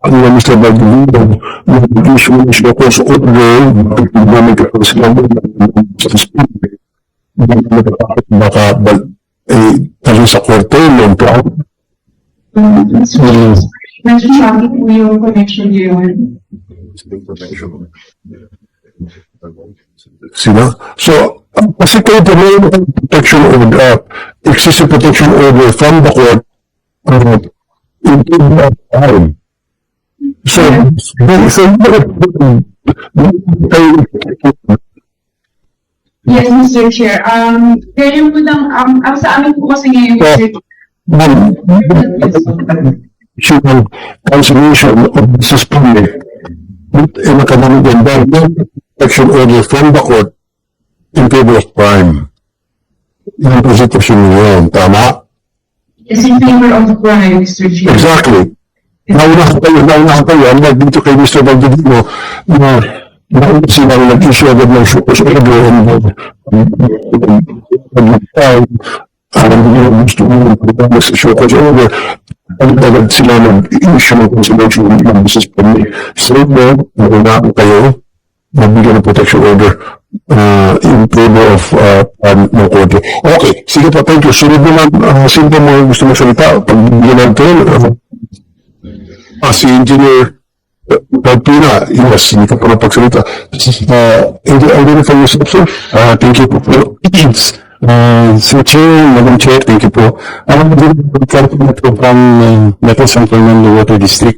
ano na Mr. Bagdilino, mag-issue ng siya ko sa order, namin ka po sila sa speed. Hindi ko natatakot baka bal- eh, dahil sa long plan. Medyo choppy po yung connection yun. Sila? So, kasi kayo po mayroon ng protection order, uh, existing protection order from the court, uh, into the time. So, so, Yes, Mr. Chair. Um, ganyan po lang, um, ang sa amin po kasi ngayon, Mr. issue ng cancellation of the suspended in a economic environment protection order from the court in favor of crime. Yan po sitwasyon niyo yun, tama? is in favor of crime, Mr. Chair. Exactly. Nauna ko kayo, nauna ko kayo, ang dito kay Mr. Valdivino, na nauna silang nag-issue agad ng sa order and nag-time, alam niyo, gusto mo yung sa show sa order, agad sila nag-issue ng consideration ng business permit. So, mo, nauna ko kayo, nabigyan ng protection order uh, in favor of uh, um, ng korte. Okay, sige po, thank you. Sunod naman, uh, sino pa mo gusto magsalita? Pagbigyan natin, uh, Ah, si Engineer uh, Pagpina, yes, hindi ka pa napagsalita. Uh, identify yourself, sir. Ah, thank you po. Yes. Uh, Sir Chair, Madam Chair, thank you po. Ako din po from uh, Metro San Fernando Water District.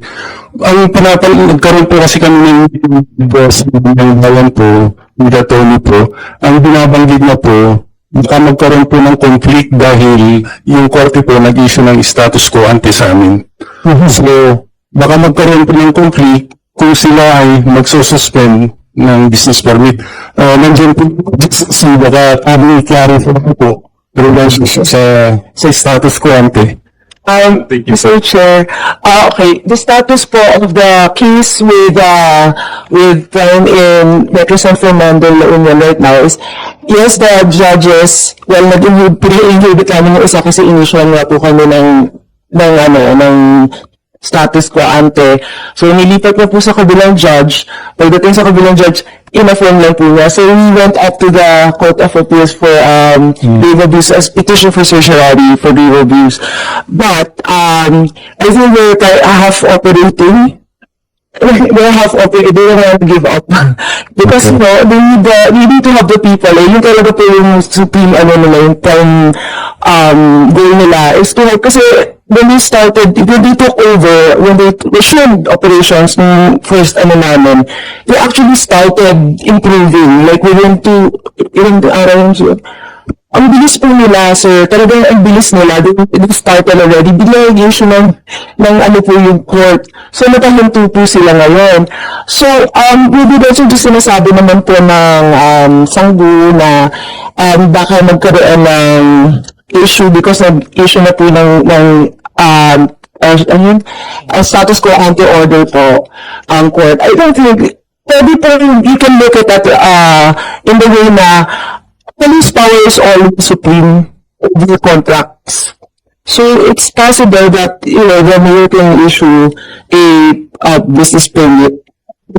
Ang pinapal, nagkaroon po kasi kami ng boss ng bayan po, with attorney po. Ang binabanggit na po, baka magkaroon po ng conflict dahil yung korte po nag-issue ng status quo ante sa amin. So, baka magkaroon po ng conflict kung sila ay magsususpend ng business permit. Uh, nandiyan po si baka kami clarify po pero sa, sa status quo ante. Um, Mr. Chair, uh, okay, the status po of the case with, uh, with Prime in Metro San Fernando, La Union right now is, yes, the judges, well, nag-inhibit, pinag-inhibit namin yung isa kasi initial nga po kami ng, ng ano, ng status quo ante. So, nilipat na po sa kabilang judge. Pagdating sa kabilang judge, in-affirm lang po niya. So, we went up to the Court of Appeals for um, grave abuse as petition for certiorari for grave abuse. But, um, I think we're of half operating they have operated, they don't want to give up. Because, you know, they need, the, we need to have the people, eh, yun talaga po yung supreme, ano nila, yung prime, um, goal nila, is to have, kasi, when they started, when they took over, when they resumed operations nung first, ano namin, they actually started improving, like, within two, ilang araw yung siguro, ang bilis po nila, sir. Talagang ang bilis nila. They, they started already. Bigla yung issue ng, ng ano po yung court. So, nakahinto po sila ngayon. So, um, with regards to sinasabi naman po ng um, Sanggu na um, baka magkaroon ng issue because nag-issue na po ng, ng um, uh, ano yun? Uh, status quo anti-order po ang court. I don't think pwede po, you can look at that uh, in the way na police power is always supreme over contracts. So it's possible that, you know, the mayor can issue a uh, business permit,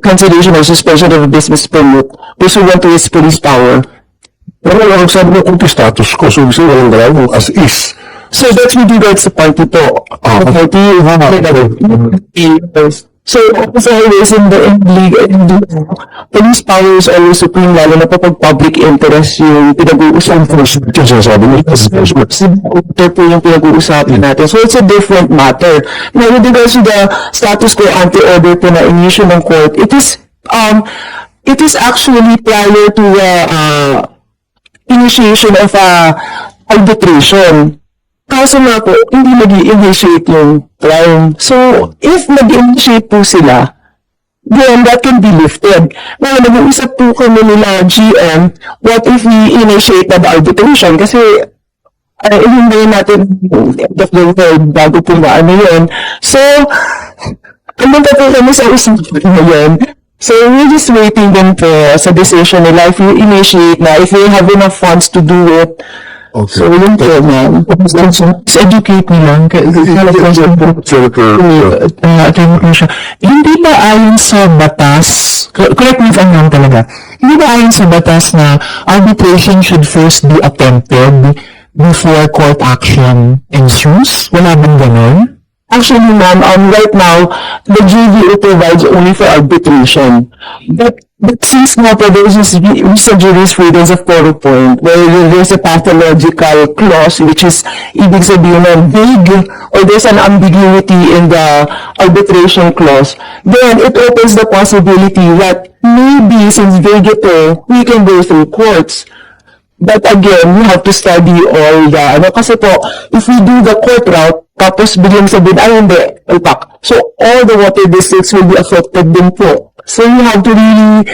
cancellation or suspension of a business permit pursuant to its police power. Pero ang sabi mo kung status ko, so gusto walang galaw as is. So that's with regards to party po. Ah, The party, yes. So, as always in the in league, the police power is always supreme, lalo na po pag public interest yung pinag-uusapan. Kasi sabi mo, Ito po yung pinag-uusapan natin. So, it's a different matter. Now, with regards to the status quo anti-order po na initial ng court, it is, um, it is actually prior to the, uh, initiation of, uh, arbitration. Kaso nga po, hindi nag initiate yung crime. So, if nag-initiate po sila, then that can be lifted. Ngayon, nag-uusap po kami nila GM, what if we initiate na the arbitration? Kasi, uh, hintayin natin end of the world bago po maano yun. So, pumunta po kami sa usapan ngayon. So, we're just waiting din po sa decision nila if we initiate na, if we have enough funds to do it, So, yun po, ma'am. Just educate me lang. Kaya, question po. Uh, uh, attorney ko siya, hindi ba ayon sa batas, cor- correct me if I'm wrong talaga, hindi ba ayon sa batas na arbitration should first be attempted before court action ensues? Wala bang ganon? Actually, ma'am, um, right now, the GVO provides only for arbitration. But, but since po, there's this re- recent jurisprudence of Point, where there's a pathological clause, which is, ibig sabihin na vague, or there's an ambiguity in the arbitration clause, then it opens the possibility that maybe since vague ito, we can go through courts. But again, we have to study all the, ano, kasi po, if we do the court route, tapos biglang sabihin, ay hindi, alpak. So, all the water districts will be affected din po. So, you have to really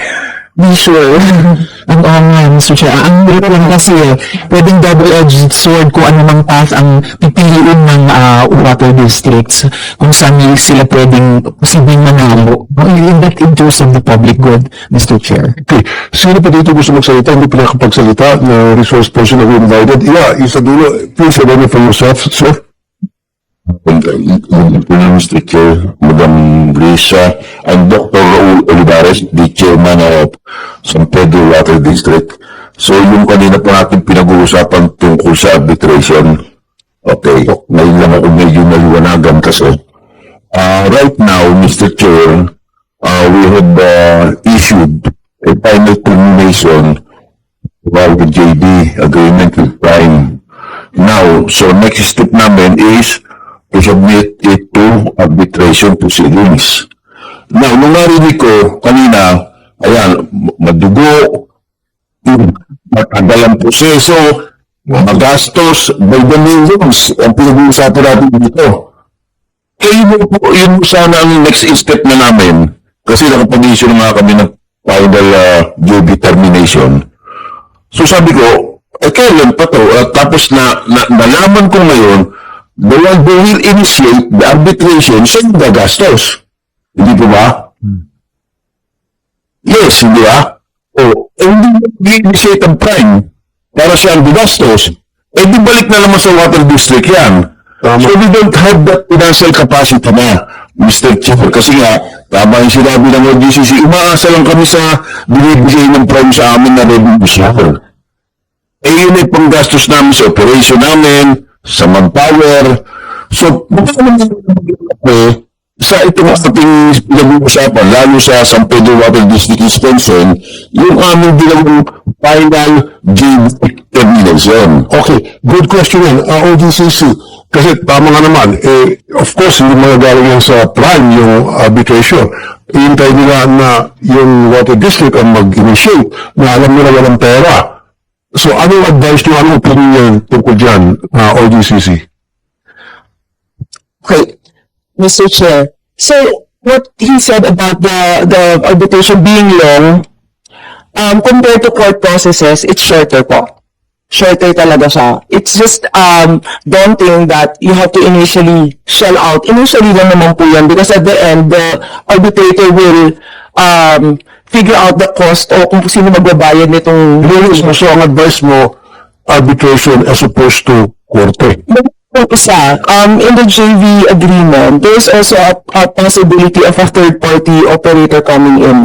be sure. Ang oo nga, Mr. Chair. Ang hirap lang kasi, eh, pwedeng double-edged sword kung ano mang path ang pipiliin ng ah, water districts, kung saan sila pwedeng posibleng manalo. In that interest of the public good, Mr. Chair. Okay, sino pa dito gusto magsalita? Hindi pa nakapagsalita na resource person na invited. Yeah, isa dulo. Please identify yourself, sir. Yung Mr. Chair, Madam Brisa, I'm Dr. Raul Olivares, the chairman of San Pedro Water District. So yung kanina po natin pinag-uusapan tungkol sa arbitration, okay, ngayon lang ako medyo naliwanagan kasi. Uh, right now, Mr. Chair, uh, we have uh, issued a final termination of our JD agreement with Prime. Now, so next step namin is to submit it to arbitration proceedings. Now, nung narinig ko kanina, ayan, madugo, matagal ang proseso, magastos, by the millions, ang pinag-uusapan natin dito. Yun po, yun sana ang next step na namin. Kasi nakapag-issue na nga kami ng final uh, JB termination. So sabi ko, eh kailan pa to? At tapos na, na nalaman ko ngayon, the one who will initiate the arbitration, siya yung gagastos. Hindi po ba? Yes, hindi ba? O, eh, hindi mo i-initiate ang prime para siya ang gagastos. Eh, di balik na naman sa water district yan. So, we don't have that financial capacity na, Mr. Chair. Kasi nga, tama yung sinabi ng OGCC, umaasa lang kami sa binibigay ng prime sa amin na revenue share. Eh, yun ay panggastos namin sa operation namin, sa manpower. So, eh, sa itong ating pinag-uusapan, lalo sa San Pedro Water District Extension, yung aming ginawang final JV termination. Okay, good question yan. Uh, ODCC, kasi tama nga naman, eh, of course, hindi mga galing yan sa prime yung arbitration. Hintay nila na yung water district ang mag-initiate na alam nila walang pera. So, anong advice nyo, anong opinion tungkol dyan, uh, ODCC? Okay, Mr. Chair. So, what he said about the, the arbitration being long, um, compared to court processes, it's shorter po. Shorter talaga siya. It's just, um, daunting that you have to initially shell out. Initially lang naman po yan because at the end, the arbitrator will, um, figure out the cost o kung sino magbabayad nitong mo, so ang advice mo, arbitration as opposed to korte. Yung isa, um, in the JV agreement, there's also a, a possibility of a third-party operator coming in.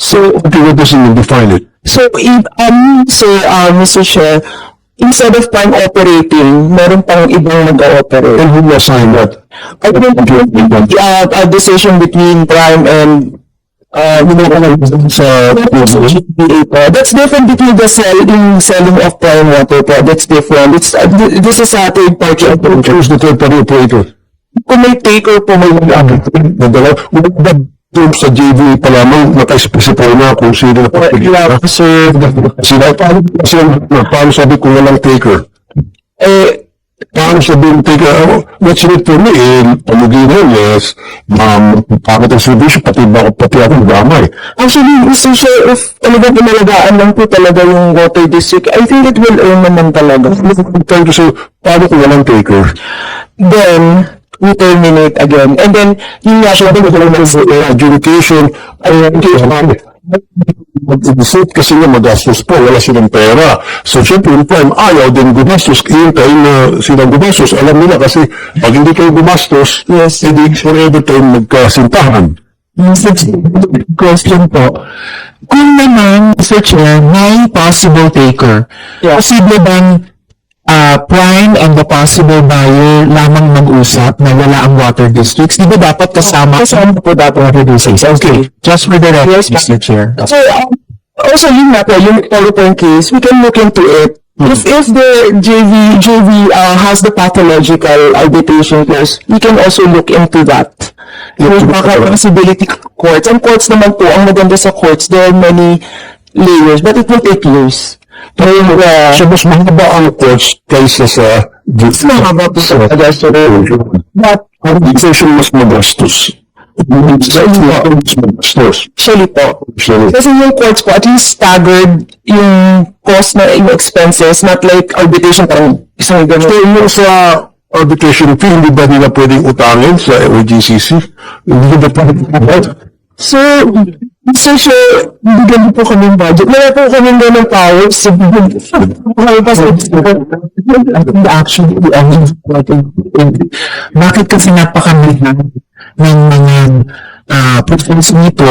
So, Okay, what does it define it? so, if, um, sir, uh, Mr. Chair, instead of prime operating, meron pang ibang mag-ooperate. And who will assign that? I think, uh, a decision between prime and, uh, you know, Sa GPA po. That's different between the selling, selling of prime water po. That's different. It's, uh, th- this is a third-party approach. Choose the third party operator. Kung may taker po, may Nadala, wala doon sa JV pa lamang naka-specify na kung sino na Yeah, sir. Sila, paano, paano sabi kung walang taker? Eh, Paano sabihin oh, what's in it for me? Eh, palugin mo, yes, um, pangit ang servisyo, pati pati ako damay. Actually, Mr. Chair, if talaga pinalagaan lang po talaga yung water district, I think it will earn naman talaga. I'm trying to say, paano kung walang taker? Then, we terminate again. And then, yun nga siya, adjudication, ay, mag-visit kasi nga magastos po, wala silang pera. So, syempre, yung prime, ayaw din gumastos. Time na silang gumastos, alam nila kasi pag hindi kayo gumastos, Yes. hindi forever tayo magkasintahan. Mr. Chair, question po. Kung naman, Mr. Chair, may possible taker, posible bang ah, prime and the possible buyer lamang mag-usap na wala ang water districts? Di ba dapat kasama? Kasama po dapat water districts. Okay, just for the record, Mr. Chair. So, um, also yun nga po, yung telephone case, we can look into it. If, if the JV, JV uh, has the pathological arbitration clause, we can also look into that. Yung baka possibility courts. Ang courts naman po, ang maganda sa courts, there are many layers, but it will take years. Pero uh, So, mas mahaba ang courts kaysa sa mas mahaba po sa But, arbitration mas magastos. Arbitration mas magastos. actually po, So, Kasi yung courts po, at least staggered yung cost na yung expenses, not like arbitration parang isang So, gano'n. yung sa arbitration fee, hindi ba nila pwedeng utangin sa OGCC? Hindi ba pwedeng Sir, Mr. Chair, bigyan po kami ng budget. Wala po kami ganun powers. Kami pa sa actually, ang bakit kasi napakamit ng, ng mga uh, proposals nito,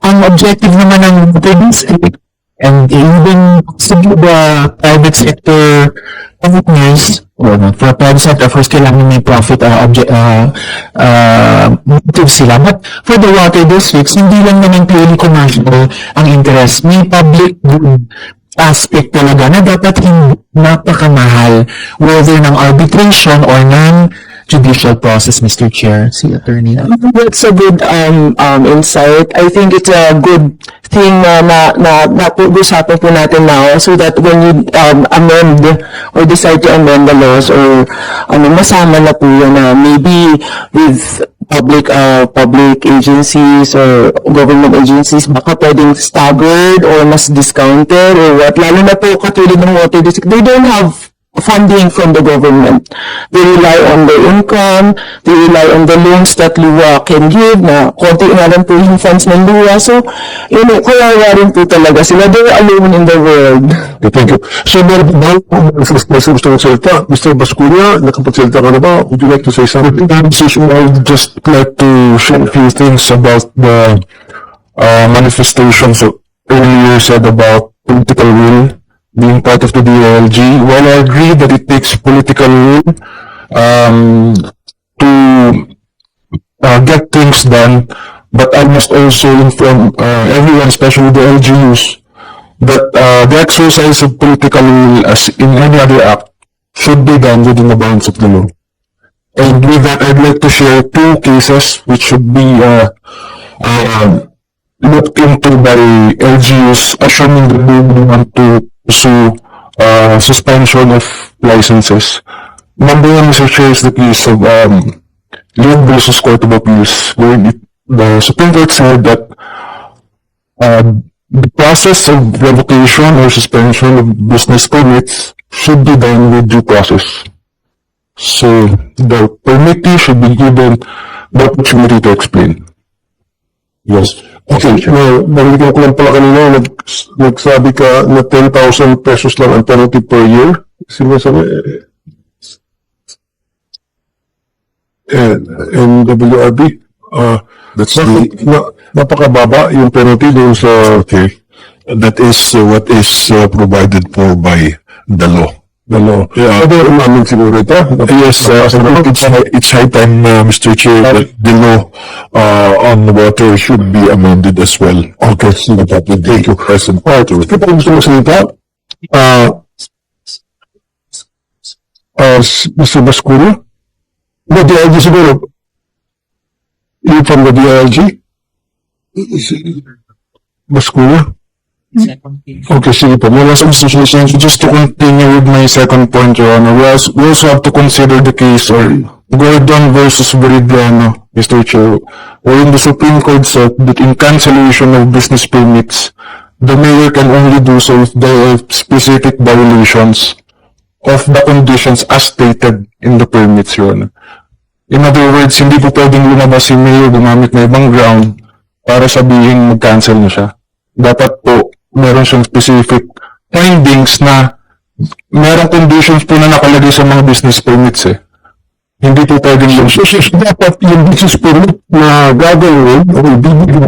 ang objective naman ng police and even possibly the private sector partners or for private sector first kailangan may profit uh, object uh, uh, motive sila. But for the water districts hindi lang naman purely commercial ang interest. May public good aspect talaga na dapat hindi napakamahal whether ng arbitration or ng judicial process, Mr. Chair, si Attorney. That's a good um, um, insight. I think it's a good thing na na na napag-usapan po natin now so that when you um, amend or decide to amend the laws or ano masama na po yun na maybe with public uh, public agencies or government agencies baka pwedeng staggered or mas discounted or what lalo na po katulad ng water district they don't have funding from the government. They rely on their income, they rely on the loans that LUA can give na konti na lang po yung funds ng LUA. So, yun, kawawa rin po talaga sila. They're alone in the world. Okay, thank you. So, meron ba gusto ng salita? Mr. Basculia, nakapagsalita ka na ba? Would you like to say something? I would just like to share a few things about the uh, manifestations of earlier said about political will being part of the DOLG. While I agree that it takes political will um, to uh, get things done, but I must also inform uh, everyone, especially the LGUs, that uh, the exercise of political will, as in any other act, should be done within the bounds of the law. And with that, I'd like to share two cases which should be uh, uh, looked into by LGUs, assuming that they will want to pursue uh, suspension of licenses. Number one, Mr. Chair, is the case of um, Leon versus Court of Appeals, where it, the Supreme Court said that uh, the process of revocation or suspension of business permits should be done with due process. So the permittee should be given the opportunity to explain. Yes. Okay, well, narinig ko lang pala kanina, nag, nagsabi ka na 10,000 pesos lang ang penalty per year. Sino sabi? And, and WRB, uh, That's bakit na, napakababa yung penalty doon sa, Okay. That is uh, what is uh, provided for by the law. The law. Yeah. Pwede umamin siguro ito. Yes, uh, I think it's high, it's high time, uh, Mr. Chair, that the law uh, on water should be amended as well. Okay, sige po. Thank you. Present. Alright, ito pa gusto mo salita? Ah, uh, Mr. Bascuro? No, DLG siguro. You from the DLG? Bascuro? Okay, sige po. Mula sa so just to continue with my second point, Your Honor, we also, we also have to consider the case or Gordon versus Veridiano, Mr. Chair, wherein the Supreme Court said that in cancellation of business permits, the mayor can only do so if there are specific violations of the conditions as stated in the permits, Your Honor. In other words, hindi po pwedeng lumabas si mayor gumamit na ibang ground para sabihin mag-cancel na siya. Dapat po, meron siyang specific findings na merong conditions po na nakalagay sa mga business permits eh. Hindi po pwedeng yung So, so, so dapat yung business permit na gagawin o ibibigay